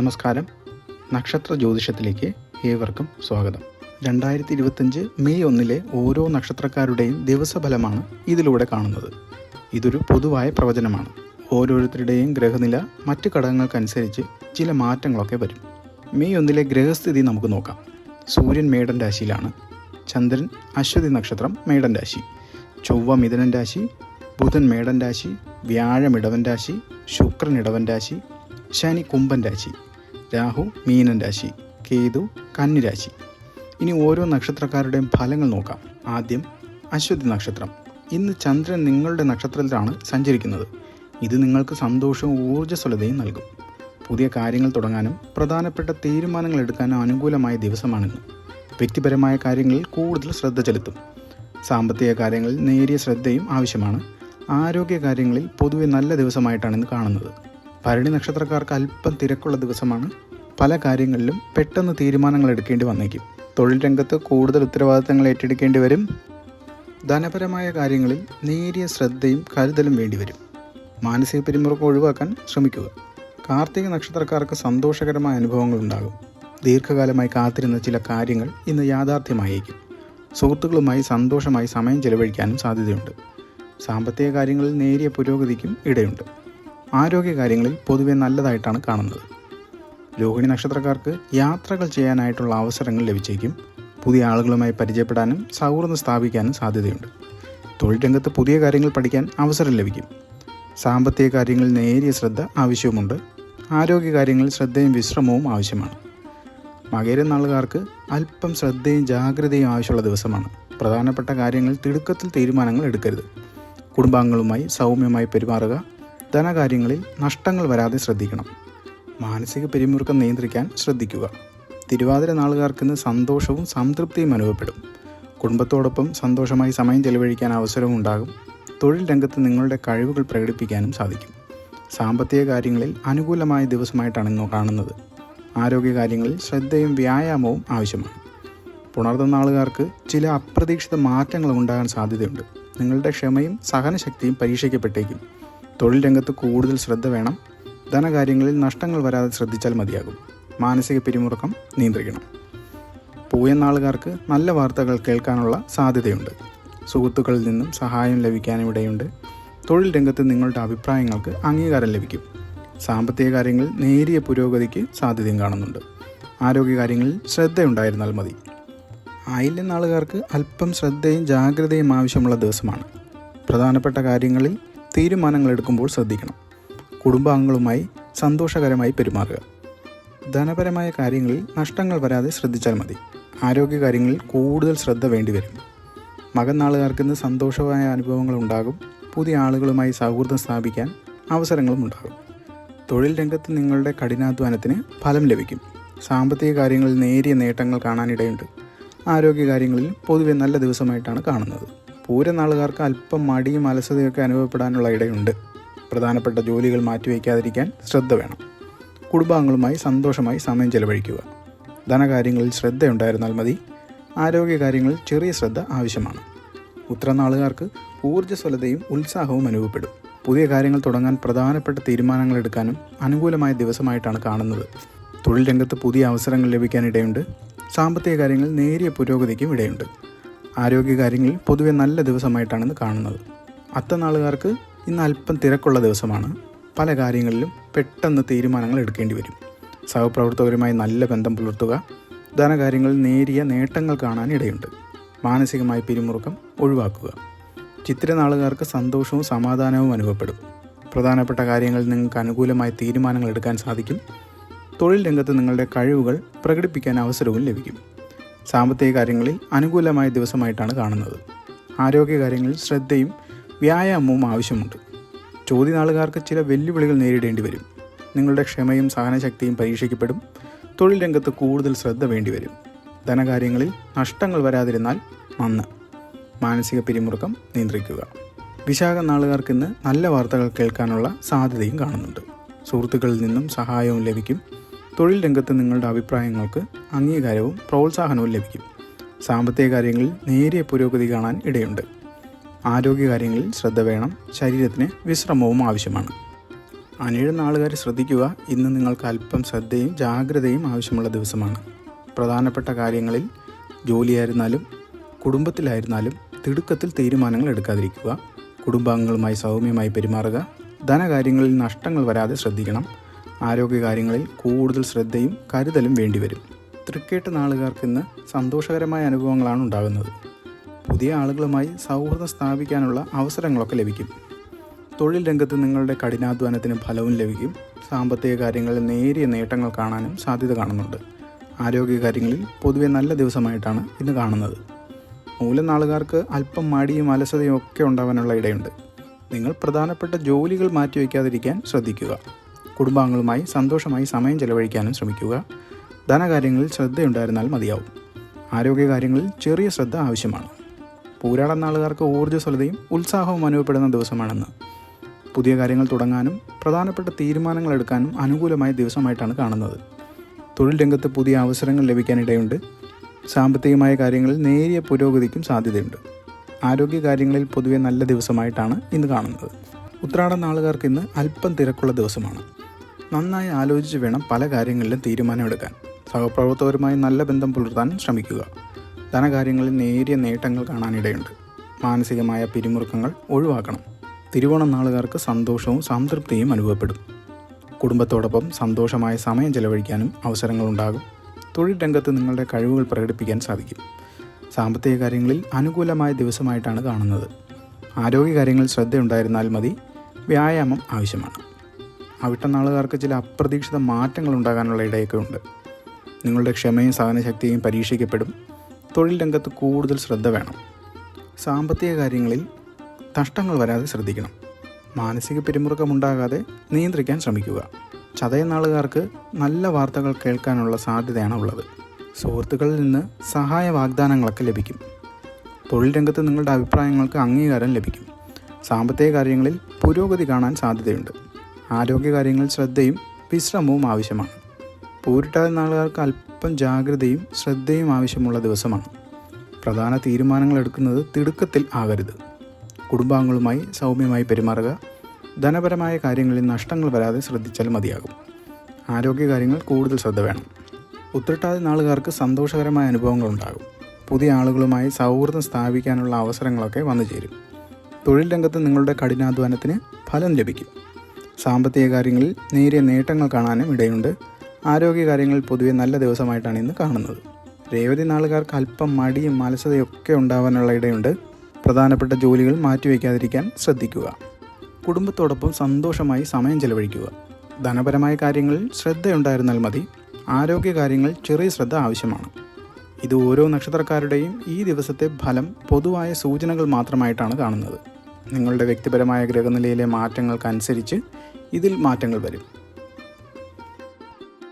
നമസ്കാരം. നക്ഷത്ര ജ്യോതിഷത്തിലേക്ക് ഏവർക്കും സ്വാഗതം. രണ്ടായിരത്തി ഇരുപത്തഞ്ച് മെയ് ഒന്നിലെ ഓരോ നക്ഷത്രക്കാരുടെയും ദിവസഫലമാണ് ഇതിലൂടെ കാണുന്നത്. ഇതൊരു പൊതുവായ പ്രവചനമാണ്. ഓരോരുത്തരുടെയും ഗ്രഹനില മറ്റ് ഘടകങ്ങൾക്കനുസരിച്ച് ചില മാറ്റങ്ങളൊക്കെ വരും. മെയ് ഒന്നിലെ ഗ്രഹസ്ഥിതി നമുക്ക് നോക്കാം. സൂര്യൻ മേടൻ രാശിയിലാണ്. ചന്ദ്രൻ അശ്വതി നക്ഷത്രം മേടൻ രാശി. ചൊവ്വ മിഥുനൻ രാശി ബുധൻ മേടൻ രാശി വ്യാഴം ഇടവൻ രാശി ശുക്രൻ ഇടവൻ രാശി ശനി കുംഭൻ രാശി. രാഹു മീനൻ രാശി കേതു കന്നിരാശി ഇനി ഓരോ നക്ഷത്രക്കാരുടെയും ഫലങ്ങൾ നോക്കാം. ആദ്യം അശ്വതി നക്ഷത്രം. ഇന്ന് ചന്ദ്രൻ നിങ്ങളുടെ നക്ഷത്രത്തിലാണ് സഞ്ചരിക്കുന്നത്. ഇത് നിങ്ങൾക്ക് സന്തോഷവും ഊർജസ്വലതയും നൽകും. പുതിയ കാര്യങ്ങൾ തുടങ്ങാനും പ്രധാനപ്പെട്ട തീരുമാനങ്ങൾ എടുക്കാനും അനുകൂലമായ ദിവസമാണിന്ന്. വ്യക്തിപരമായ കാര്യങ്ങളിൽ കൂടുതൽ ശ്രദ്ധ ചെലുത്തും. സാമ്പത്തിക കാര്യങ്ങളിൽ നേരിയ ശ്രദ്ധയും ആവശ്യമാണ്. ആരോഗ്യ കാര്യങ്ങളിൽ പൊതുവെ നല്ല ദിവസമായിട്ടാണ് ഇന്ന് കാണുന്നത്. ഭരണി നക്ഷത്രക്കാർക്ക് അല്പം തിരക്കുള്ള ദിവസമാണ്. പല കാര്യങ്ങളിലും പെട്ടെന്ന് തീരുമാനങ്ങൾ എടുക്കേണ്ടി വന്നേക്കും. തൊഴിൽ രംഗത്ത് കൂടുതൽ ഉത്തരവാദിത്തങ്ങൾ ഏറ്റെടുക്കേണ്ടി വരും. ധനപരമായ കാര്യങ്ങളിൽ നേരിയ ശ്രദ്ധയും കരുതലും വേണ്ടിവരും മാനസിക പിരിമുറുക്കം ഒഴിവാക്കാൻ ശ്രമിക്കുക. കാർത്തിക നക്ഷത്രക്കാർക്ക് സന്തോഷകരമായ അനുഭവങ്ങൾ ഉണ്ടാകും. ദീർഘകാലമായി കാത്തിരുന്ന ചില കാര്യങ്ങൾ ഇന്ന് യാഥാർത്ഥ്യമായേക്കും. സുഹൃത്തുക്കളുമായി സന്തോഷമായി സമയം ചെലവഴിക്കാനും സാധ്യതയുണ്ട്. സാമ്പത്തിക കാര്യങ്ങളിൽ നേരിയ പുരോഗതിക്കും ഇടയുണ്ട്. ആരോഗ്യ കാര്യങ്ങളിൽ പൊതുവെ നല്ലതായിട്ടാണ് കാണുന്നത്. രോഹിണി നക്ഷത്രക്കാർക്ക് യാത്രകൾ ചെയ്യാനായിട്ടുള്ള അവസരങ്ങൾ ലഭിച്ചേക്കും. പുതിയ ആളുകളുമായി പരിചയപ്പെടാനും സൗഹൃദം സ്ഥാപിക്കാനും സാധ്യതയുണ്ട്. തൊഴിൽ രംഗത്ത് പുതിയ കാര്യങ്ങൾ പഠിക്കാൻ അവസരം ലഭിക്കും. സാമ്പത്തിക കാര്യങ്ങളിൽ നേരിയ ശ്രദ്ധ ആവശ്യവുമുണ്ട്. ആരോഗ്യ കാര്യങ്ങളിൽ ശ്രദ്ധയും വിശ്രമവും ആവശ്യമാണ്. മകര നാളുകാർക്ക് അല്പം ശ്രദ്ധയും ജാഗ്രതയും ആവശ്യമുള്ള ദിവസമാണ്. പ്രധാനപ്പെട്ട കാര്യങ്ങൾ തിടുക്കത്തിൽ തീരുമാനങ്ങൾ എടുക്കരുത്. കുടുംബാംഗങ്ങളുമായി സൗമ്യമായി പെരുമാറുക ധനകാര്യങ്ങളിൽ നഷ്ടങ്ങൾ വരാതെ ശ്രദ്ധിക്കണം. മാനസിക പിരിമുറുക്കം നിയന്ത്രിക്കാൻ ശ്രദ്ധിക്കുക. തിരുവാതിര നാളുകാർക്ക് ഇന്ന് സന്തോഷവും സംതൃപ്തിയും അനുഭവപ്പെടും. കുടുംബത്തോടൊപ്പം സന്തോഷമായി സമയം ചെലവഴിക്കാൻ അവസരവും ഉണ്ടാകും തൊഴിൽ രംഗത്ത് നിങ്ങളുടെ കഴിവുകൾ പ്രകടിപ്പിക്കാനും സാധിക്കും. സാമ്പത്തിക കാര്യങ്ങളിൽ അനുകൂലമായ ദിവസമായിട്ടാണ് ഇന്ന് കാണുന്നത്. ആരോഗ്യ കാര്യങ്ങളിൽ ശ്രദ്ധയും വ്യായാമവും ആവശ്യമാണ്. പുണർന്ന നാളുകാർക്ക് ചില അപ്രതീക്ഷിത മാറ്റങ്ങൾ ഉണ്ടാകാൻ സാധ്യതയുണ്ട്. നിങ്ങളുടെ ക്ഷമയും സഹനശക്തിയും പരീക്ഷിക്കപ്പെട്ടേക്കും. തൊഴിൽ രംഗത്ത് കൂടുതൽ ശ്രദ്ധ വേണം. ധനകാര്യങ്ങളിൽ നഷ്ടങ്ങൾ വരാതെ ശ്രദ്ധിച്ചാൽ മതിയാകും. മാനസിക പിരിമുറുക്കം നിയന്ത്രിക്കണം. പൂയനാളുകാർക്ക് നല്ല വാർത്തകൾ കേൾക്കാനുള്ള സാധ്യതയുണ്ട്. സുഹൃത്തുക്കളിൽ നിന്നും സഹായം ലഭിക്കാനും ഇടയുണ്ട് തൊഴിൽ രംഗത്ത് നിങ്ങളുടെ അഭിപ്രായങ്ങൾക്ക് അംഗീകാരം ലഭിക്കും. സാമ്പത്തിക കാര്യങ്ങളിൽ നേരിയ പുരോഗതിക്ക് സാധ്യതയും കാണുന്നുണ്ട്. ആരോഗ്യകാര്യങ്ങളിൽ ശ്രദ്ധയുണ്ടായിരുന്നാൽ മതി. ആയില്യം നാളുകാർക്ക് അല്പം ശ്രദ്ധയും ജാഗ്രതയും ആവശ്യമുള്ള ദിവസമാണ്. പ്രധാനപ്പെട്ട കാര്യങ്ങളിൽ തീരുമാനങ്ങൾ എടുക്കുമ്പോൾ ശ്രദ്ധിക്കണം. കുടുംബാംഗങ്ങളുമായി സന്തോഷകരമായി പെരുമാറുക. ധനപരമായ കാര്യങ്ങളിൽ നഷ്ടങ്ങൾ വരാതെ ശ്രദ്ധിച്ചാൽ മതി. ആരോഗ്യകാര്യങ്ങളിൽ കൂടുതൽ ശ്രദ്ധ വേണ്ടിവരും മകൻ നാളുകാർക്ക് സന്തോഷമായ അനുഭവങ്ങൾ ഉണ്ടാകും. പുതിയ ആളുകളുമായി സൗഹൃദം സ്ഥാപിക്കാൻ അവസരങ്ങളും ഉണ്ടാകും. തൊഴിൽ രംഗത്ത് നിങ്ങളുടെ കഠിനാധ്വാനത്തിന് ഫലം ലഭിക്കും. സാമ്പത്തിക കാര്യങ്ങളിൽ നേരിയ നേട്ടങ്ങൾ കാണാനിടയുണ്ട്. ആരോഗ്യകാര്യങ്ങളിൽ പൊതുവെ നല്ല ദിവസമായിട്ടാണ് കാണുന്നത്. പൂരനാളുകാർക്ക് അല്പം മടിയും അലസതയൊക്കെ അനുഭവപ്പെടാനുള്ള ഇടയുണ്ട്. പ്രധാനപ്പെട്ട ജോലികൾ മാറ്റിവെക്കാതിരിക്കാൻ ശ്രദ്ധ വേണം. കുടുംബാംഗങ്ങളുമായി സന്തോഷമായി സമയം ചെലവഴിക്കുക. ധനകാര്യങ്ങളിൽ ശ്രദ്ധയുണ്ടായിരുന്നാൽ മതി. ആരോഗ്യകാര്യങ്ങളിൽ ചെറിയ ശ്രദ്ധ ആവശ്യമാണ്. ഉത്തരനാളുകാർക്ക് ഊർജസ്വലതയും ഉത്സാഹവും അനുഭവപ്പെടും. പുതിയ കാര്യങ്ങൾ തുടങ്ങാൻ പ്രധാനപ്പെട്ട തീരുമാനങ്ങൾ എടുക്കാനും അനുകൂലമായ ദിവസമായിട്ടാണ് കാണുന്നത്. തൊഴിൽ രംഗത്ത് പുതിയ അവസരങ്ങൾ ലഭിക്കാനിടയുണ്ട് സാമ്പത്തിക കാര്യങ്ങളിൽ നേരിയ പുരോഗതിക്കും ഇടയുണ്ട്. ആരോഗ്യകാര്യങ്ങളിൽ പൊതുവെ നല്ല ദിവസമായിട്ടാണ് ഇന്ന് കാണുന്നത്. അത്തനാളുകാർക്ക് ഇന്ന് അല്പം തിരക്കുള്ള ദിവസമാണ്. പല കാര്യങ്ങളിലും പെട്ടെന്ന് തീരുമാനങ്ങൾ എടുക്കേണ്ടി വരും. സഹപ്രവർത്തകരുമായി നല്ല ബന്ധം പുലർത്തുക ധനകാര്യങ്ങളിൽ നേരിയ നേട്ടങ്ങൾ കാണാൻ ഇടയുണ്ട്. മാനസികമായി പിരിമുറുക്കം ഒഴിവാക്കുക. ചിത്രനാളുകാർക്ക് സന്തോഷവും സമാധാനവും അനുഭവപ്പെടും. പ്രധാനപ്പെട്ട കാര്യങ്ങളിൽ നിങ്ങൾക്ക് അനുകൂലമായ തീരുമാനങ്ങൾ എടുക്കാൻ സാധിക്കും. തൊഴിൽ രംഗത്ത് നിങ്ങളുടെ കഴിവുകൾ പ്രകടിപ്പിക്കാൻ അവസരവും ലഭിക്കും. സാമ്പത്തിക കാര്യങ്ങളിൽ അനുകൂലമായ ദിവസമായിട്ടാണ് കാണുന്നത്. ആരോഗ്യകാര്യങ്ങളിൽ ശ്രദ്ധയും വ്യായാമവും ആവശ്യമുണ്ട്. ചോദ്യനാളുകാർക്ക് ചില വെല്ലുവിളികൾ നേരിടേണ്ടി വരും. നിങ്ങളുടെ ക്ഷമയും സഹനശക്തിയും പരീക്ഷിക്കപ്പെടും. തൊഴിൽ രംഗത്ത് കൂടുതൽ ശ്രദ്ധ വേണ്ടിവരും ധനകാര്യങ്ങളിൽ നഷ്ടങ്ങൾ വരാതിരുന്നാൽ നന്ന്. മാനസിക പിരിമുറുക്കം നിയന്ത്രിക്കുക. വിശാഖ നാളുകാർക്ക് ഇന്ന് നല്ല വാർത്തകൾ കേൾക്കാനുള്ള സാധ്യതയും കാണുന്നുണ്ട്. സുഹൃത്തുക്കളിൽ നിന്നും സഹായവും ലഭിക്കും. തൊഴിൽ രംഗത്ത് നിങ്ങളുടെ അഭിപ്രായങ്ങൾക്ക് അംഗീകാരവും പ്രോത്സാഹനവും ലഭിക്കും. സാമ്പത്തിക കാര്യങ്ങളിൽ നേരിയ പുരോഗതി കാണാൻ ഇടയുണ്ട്. ആരോഗ്യകാര്യങ്ങളിൽ ശ്രദ്ധ വേണം ശരീരത്തിന് വിശ്രമവും ആവശ്യമാണ്. അനേഴ് നാളുകാർ ശ്രദ്ധിക്കുക ഇന്ന് നിങ്ങൾക്ക് അല്പം ശ്രദ്ധയും ജാഗ്രതയും ആവശ്യമുള്ള ദിവസമാണ്. പ്രധാനപ്പെട്ട കാര്യങ്ങളിൽ ജോലിയായിരുന്നാലും കുടുംബത്തിലായിരുന്നാലും തിടുക്കത്തിൽ തീരുമാനങ്ങൾ എടുക്കാതിരിക്കുക കുടുംബാംഗങ്ങളുമായി സൗമ്യമായി പെരുമാറുക ധനകാര്യങ്ങളിൽ നഷ്ടങ്ങൾ വരാതെ ശ്രദ്ധിക്കണം ആരോഗ്യകാര്യങ്ങളിൽ കൂടുതൽ ശ്രദ്ധയും കരുതലും വേണ്ടിവരും. തൃക്കേട്ട് നാളുകാർക്ക് ഇന്ന് സന്തോഷകരമായ അനുഭവങ്ങളാണ് ഉണ്ടാകുന്നത്. പുതിയ ആളുകളുമായി സൗഹൃദം സ്ഥാപിക്കാനുള്ള അവസരങ്ങളൊക്കെ ലഭിക്കും. തൊഴിൽ രംഗത്ത് നിങ്ങളുടെ കഠിനാധ്വാനത്തിന് ഫലവും ലഭിക്കും. സാമ്പത്തിക കാര്യങ്ങളിൽ നേരിയ നേട്ടങ്ങൾ കാണാനും സാധ്യത കാണുന്നുണ്ട്. ആരോഗ്യ കാര്യങ്ങളിൽ പൊതുവെ നല്ല ദിവസമായിട്ടാണ് ഇന്ന് കാണുന്നത്. മൂലനാളുകാർക്ക് അല്പം മടിയും അലസതയും ഒക്കെ ഉണ്ടാവാനുള്ള ഇടയുണ്ട്. നിങ്ങൾ പ്രധാനപ്പെട്ട ജോലികൾ മാറ്റിവെക്കാതിരിക്കാൻ ശ്രദ്ധിക്കുക. കുടുംബാംഗങ്ങളുമായി സന്തോഷമായി സമയം ചെലവഴിക്കാനും ശ്രമിക്കുക. ധനകാര്യങ്ങളിൽ ശ്രദ്ധയുണ്ടായിരുന്നാൽ മതിയാവും. ആരോഗ്യകാര്യങ്ങളിൽ ചെറിയ ശ്രദ്ധ ആവശ്യമാണ്. പൂരാടൻ നാളുകാർക്ക് ഊർജസ്വലതയും ഉത്സാഹവും അനുഭവപ്പെടുന്ന ദിവസമാണെന്ന്. പുതിയ കാര്യങ്ങൾ തുടങ്ങാനും പ്രധാനപ്പെട്ട തീരുമാനങ്ങൾ എടുക്കാനും അനുകൂലമായ ദിവസമായിട്ടാണ് കാണുന്നത്. തൊഴിൽ രംഗത്ത് പുതിയ അവസരങ്ങൾ ലഭിക്കാനിടയുണ്ട്. സാമ്പത്തികമായ കാര്യങ്ങളിൽ നേരിയ പുരോഗതിക്കും സാധ്യതയുണ്ട്. ആരോഗ്യ കാര്യങ്ങളിൽ പൊതുവെ നല്ല ദിവസമായിട്ടാണ് ഇന്ന് കാണുന്നത്. ഉത്രാടൻ നാളുകാർക്ക് ഇന്ന് അല്പം തിരക്കുള്ള ദിവസമാണ്. നന്നായി ആലോചിച്ച് വേണം പല കാര്യങ്ങളിലും തീരുമാനമെടുക്കാൻ. സഹപ്രവർത്തകരുമായി നല്ല ബന്ധം പുലർത്താൻ ശ്രമിക്കുക. ധനകാര്യങ്ങളിൽ നേരിയ നേട്ടങ്ങൾ കാണാനിടയുണ്ട്. മാനസികമായ പിരിമുറുക്കങ്ങൾ ഒഴിവാക്കണം. തിരുവോണ നാളുകാർക്ക് സന്തോഷവും സംതൃപ്തിയും അനുഭവപ്പെടും. കുടുംബത്തോടൊപ്പം സന്തോഷമായ സമയം ചെലവഴിക്കാനും അവസരങ്ങളുണ്ടാകും. തൊഴിൽ രംഗത്ത് നിങ്ങളുടെ കഴിവുകൾ പ്രകടിപ്പിക്കാൻ സാധിക്കും. സാമ്പത്തിക കാര്യങ്ങളിൽ അനുകൂലമായ ദിവസമായിട്ടാണ് കാണുന്നത്. ആരോഗ്യകാര്യങ്ങളിൽ ശ്രദ്ധയുണ്ടായിരുന്നാൽ മതി. വ്യായാമം ആവശ്യമാണ്. അവിട്ട നാളുകാർക്ക് ചില അപ്രതീക്ഷിത മാറ്റങ്ങൾ ഉണ്ടാകാനുള്ള ഇടയൊക്കെ ഉണ്ട്. നിങ്ങളുടെ ക്ഷമയും സഹനശക്തിയും പരീക്ഷിക്കപ്പെടും. തൊഴിൽ രംഗത്ത് കൂടുതൽ ശ്രദ്ധ വേണം. സാമ്പത്തിക കാര്യങ്ങളിൽ നഷ്ടങ്ങൾ വരാതെ ശ്രദ്ധിക്കണം. മാനസിക പിരിമുറുക്കമുണ്ടാകാതെ നിയന്ത്രിക്കാൻ ശ്രമിക്കുക. ചതയനാളുകാർക്ക് നല്ല വാർത്തകൾ കേൾക്കാനുള്ള സാധ്യതയാണ് ഉള്ളത്. സുഹൃത്തുക്കളിൽ നിന്ന് സഹായ വാഗ്ദാനങ്ങളൊക്കെ ലഭിക്കും. തൊഴിൽ രംഗത്ത് നിങ്ങളുടെ അഭിപ്രായങ്ങൾക്ക് അംഗീകാരം ലഭിക്കും. സാമ്പത്തിക കാര്യങ്ങളിൽ പുരോഗതി കാണാൻ സാധ്യതയുണ്ട്. ആരോഗ്യകാര്യങ്ങളിൽ ശ്രദ്ധയും വിശ്രമവും ആവശ്യമാണ്. പൂരിട്ടാതി നാളുകാർക്ക് അല്പം ജാഗ്രതയും ശ്രദ്ധയും ആവശ്യമുള്ള ദിവസമാണ്. പ്രധാന തീരുമാനങ്ങൾ എടുക്കുന്നത് തിടുക്കത്തിൽ ആകരുത്. കുടുംബാംഗങ്ങളുമായി സൗമ്യമായി പെരുമാറുക ധനപരമായ കാര്യങ്ങളിൽ നഷ്ടങ്ങൾ വരാതെ ശ്രദ്ധിച്ചാൽ മതിയാകും. ആരോഗ്യകാര്യങ്ങൾ കൂടുതൽ ശ്രദ്ധ വേണം. ഉത്രട്ടാതി നാളുകാർക്ക് സന്തോഷകരമായ അനുഭവങ്ങൾ ഉണ്ടാകും. പുതിയ ആളുകളുമായി സൗഹൃദം സ്ഥാപിക്കാനുള്ള അവസരങ്ങളൊക്കെ വന്നു ചേരും. തൊഴിൽ രംഗത്ത് നിങ്ങളുടെ കഠിനാധ്വാനത്തിന് ഫലം ലഭിക്കും. സാമ്പത്തിക കാര്യങ്ങളിൽ നേരിയ നേട്ടങ്ങൾ കാണാനും ഇടയുണ്ട്. ആരോഗ്യകാര്യങ്ങളിൽ പൊതുവെ നല്ല ദിവസമായിട്ടാണ് ഇന്ന് കാണുന്നത്. രേവതി നാളുകാർക്ക് അല്പം മടിയും അലസതയൊക്കെ ഉണ്ടാവാനുള്ള ഇടയുണ്ട്. പ്രധാനപ്പെട്ട ജോലികൾ മാറ്റിവെക്കാതിരിക്കാൻ ശ്രദ്ധിക്കുക. കുടുംബത്തോടൊപ്പം സന്തോഷമായി സമയം ചെലവഴിക്കുക. ധനപരമായ കാര്യങ്ങളിൽ ശ്രദ്ധയുണ്ടായിരുന്നാൽ മതി. ആരോഗ്യകാര്യങ്ങൾ ചെറിയ ശ്രദ്ധ ആവശ്യമാണ്. ഇത് ഓരോ നക്ഷത്രക്കാരുടെയും ഈ ദിവസത്തെ ഫലം പൊതുവായ സൂചനകൾ മാത്രമായിട്ടാണ് കാണുന്നത്. നിങ്ങളുടെ വ്യക്തിപരമായ ഗ്രഹനിലയിലെ മാറ്റങ്ങൾക്കനുസരിച്ച് ഇതിൽ മാറ്റങ്ങൾ വരും.